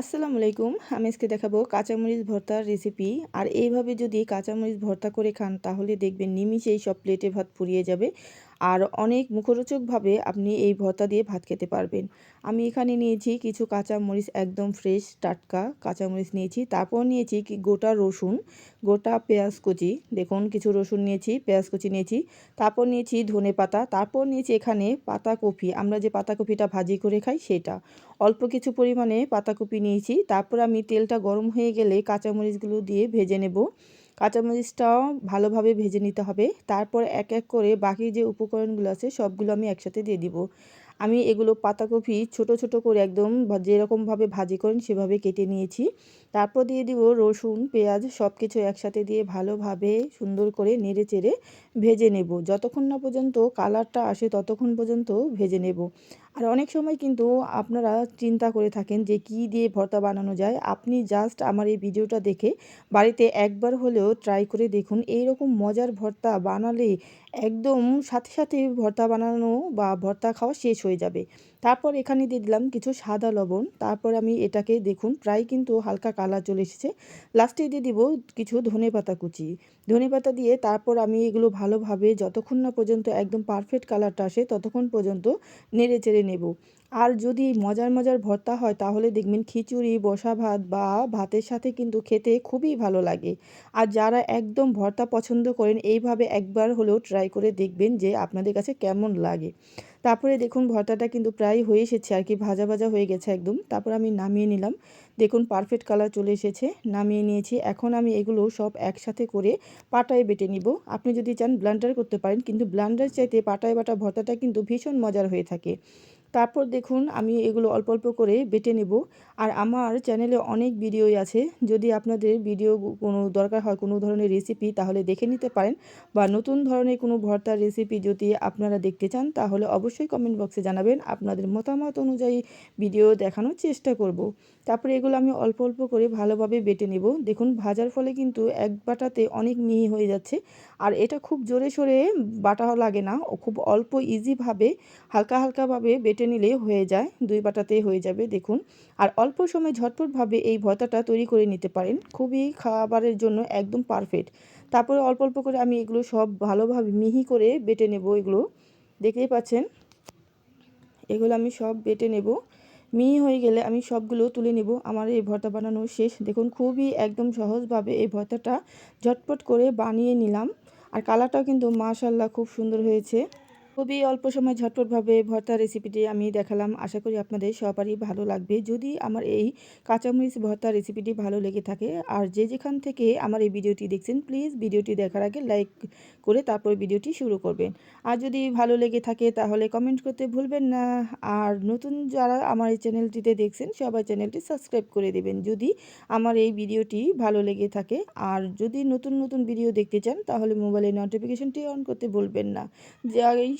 আসসালামু আলাইকুম। আমি আজকে দেখাবো কাঁচামরিচ ভর্তার রেসিপি আর এইভাবে যদি কাঁচামরিচ ভর্তা করে খান, তাহলে দেখবেন নিমিষেই সব প্লেটে ভাত পুড়িয়ে যাবে। আর অনেক মুখরোচকভাবে আপনি এই ভর্তা দিয়ে ভাত খেতে পারবেন। আমি এখানে নিয়েছি কিছু কাঁচামরিচ একদম ফ্রেশ টাটকা কাঁচামরিচ নিয়েছি, তারপর নিয়েছি কি গোটা রসুন, গোটা পেঁয়াজ কুচি। দেখুন, কিছু রসুন নিয়েছি, পেঁয়াজ কুচি নিয়েছি, তারপর নিয়েছি ধনে পাতা, তারপর নিয়েছি এখানে পাতাকপি। আমরা যে পাতাকপিটা ভাজি করে খাই সেটা। অল্প কিছু পরিমাণে পাতাকপি নিয়েছি, তারপর আমি তেলটা গরম হয়ে গেলে কাঁচামরিচগুলো দিয়ে ভেজে নেব। কাঁচামরিচটাও ভালোভাবে ভেজে নিতে হবে। তারপর এক এক করে বাকি যে উপকরণগুলো আছে, সবগুলো আমি একসাথে দিয়ে দিব। আমি এগুলো পাতাকপি ছোট ছোট করে একদম যেরকমভাবে ভাজি করেন সেভাবে কেটে নিয়েছি। তারপর দিয়ে দিব রসুন, পেঁয়াজ সব কিছু একসাথে দিয়ে ভালোভাবে সুন্দর করে নেড়ে চেড়ে ভেজে নেব। যতক্ষণ না পর্যন্ত কালারটা আসে ততক্ষণ পর্যন্ত ভেজে নেব। আর অনেক সময় কিন্তু আপনারা চিন্তা করে থাকেন যে কি দিয়ে ভর্তা বানানো যায়। আপনি জাস্ট আমার এই ভিডিওটা দেখে বাড়িতে একবার হলেও ট্রাই করে দেখুন এই রকম মজার ভর্তা বানালে একদম সাথে সাথে ভর্তা বানানো বা ভর্তা খাওয়া শেষ হয়ে যাবে। তারপর এখানে দিয়ে দিলাম কিছু সাদা লবণ, তারপর আমি এটাকে দেখুন প্রায় কিন্তু হালকা কালার চলে এসেছে। লাস্টে দিয়ে দিব কিছু ধনে পাতা কুচি। ধনে পাতা দিয়ে তারপর আমি এগুলো ভালোভাবে যতক্ষণ না পর্যন্ত একদম পারফেক্ট কালারটা আসে ততক্ষণ পর্যন্ত নেড়ে চেড়ে নেব। আর যদি মজার মজার ভর্তা হয়, তাহলে দেখবেন খিচুড়ি, বসা ভাত বা ভাতের সাথে কিন্তু খেতে খুবই ভালো লাগে। আর যারা একদম ভর্তা পছন্দ করেন, এইভাবে একবার হলেও ট্রাই করে দেখবেন যে আপনাদের কাছে কেমন লাগে। তারপরে দেখুন, ভর্তাটা কিন্তু প্রায় হয়ে এসেছে আর কি, ভাজা ভাজা হয়ে গেছে একদম। তারপর আমি নামিয়ে নিলাম। দেখুন পারফেক্ট কালার চলে এসেছে। নামিয়ে নিয়েছি। এখন আমি এগুলো সব একসাথে করে পাটায় বেটে নিব। আপনি যদি চান ব্লান্ডার করতে পারেন, কিন্তু ব্লান্ডার চাইতে পাটায় বাটা ভর্তাটা কিন্তু ভীষণ মজার হয়ে থাকে। তারপর দেখুন, আমি এগুলো অল্প অল্প করে বেটে নেব। আর আমার চ্যানেলে অনেক ভিডিওই আছে। যদি আপনাদের ভিডিও কোনো দরকার হয় কোনো ধরনের রেসিপি তাহলে দেখে নিতে পারেন। বা নতুন ধরনের কোনো ভর্তার রেসিপি যদি আপনারা দেখতে চান, তাহলে অবশ্যই কমেন্ট বক্সে জানাবেন। আপনাদের মতামত অনুযায়ী ভিডিও দেখানোর চেষ্টা করব। তারপরে এগুলো আমি অল্প অল্প করে ভালোভাবে বেটে নেব। দেখুন, ভাজার ফলে কিন্তু এক বাটাতে অনেক মিহি হয়ে যাচ্ছে। আর এটা খুব জোরে সোরে বাটা লাগে না। ও খুব অল্প ইজিভাবে হালকা হালকাভাবে বেটে নিলে হয়ে যায়, দুই বাটাতে হয়ে যাবে, দেখুন। আর অল্প সময় ঝটপটভাবে এই ভর্তাটা তৈরি করে নিতে পারেন। খুবই খাবারের জন্য একদম পারফেক্ট তারপরে অল্প অল্প করে আমি এগুলো সব ভালোভাবে মিহি করে বেটে নেব এগুলো। দেখতেই পাচ্ছেন? এগুলো আমি সব বেটে নেব। মিহি হয়ে গেলে আমি সবগুলো তুলে নেব। আমার এই ভর্তা বানানো শেষ। দেখুন, খুবই একদম সহজভাবে এই ভর্তাটা ঝটপট করে বানিয়ে নিলাম। আর কালারটাও কিন্তু মাশাল্লাহ খুব সুন্দর হয়েছে। খুবই অল্প সময় ঝটপটভাবে ভর্তা রেসিপিটি আমি দেখালাম। আশা করি আপনাদের সবারই ভালো লাগবে। যদি আমার এই কাঁচামরিচ ভর্তা রেসিপিটি ভালো লেগে থাকে, আর যে যেখান থেকে আমার এই ভিডিওটি দেখছেন প্লিজ ভিডিওটি দেখার আগে লাইক করে তারপর ভিডিওটি শুরু করবেন। আর যদি ভালো লেগে থাকে, তাহলে কমেন্ট করতে ভুলবেন না। আর নতুন যারা আমার এই চ্যানেলটিতে দেখছেন, সবাই চ্যানেলটি সাবস্ক্রাইব করে দেবেন। যদি আমার এই ভিডিওটি ভালো লেগে থাকে, আর যদি নতুন নতুন ভিডিও দেখতে চান, তাহলে মোবাইলের নোটিফিকেশনটি অন করতে ভুলবেন না। যে এই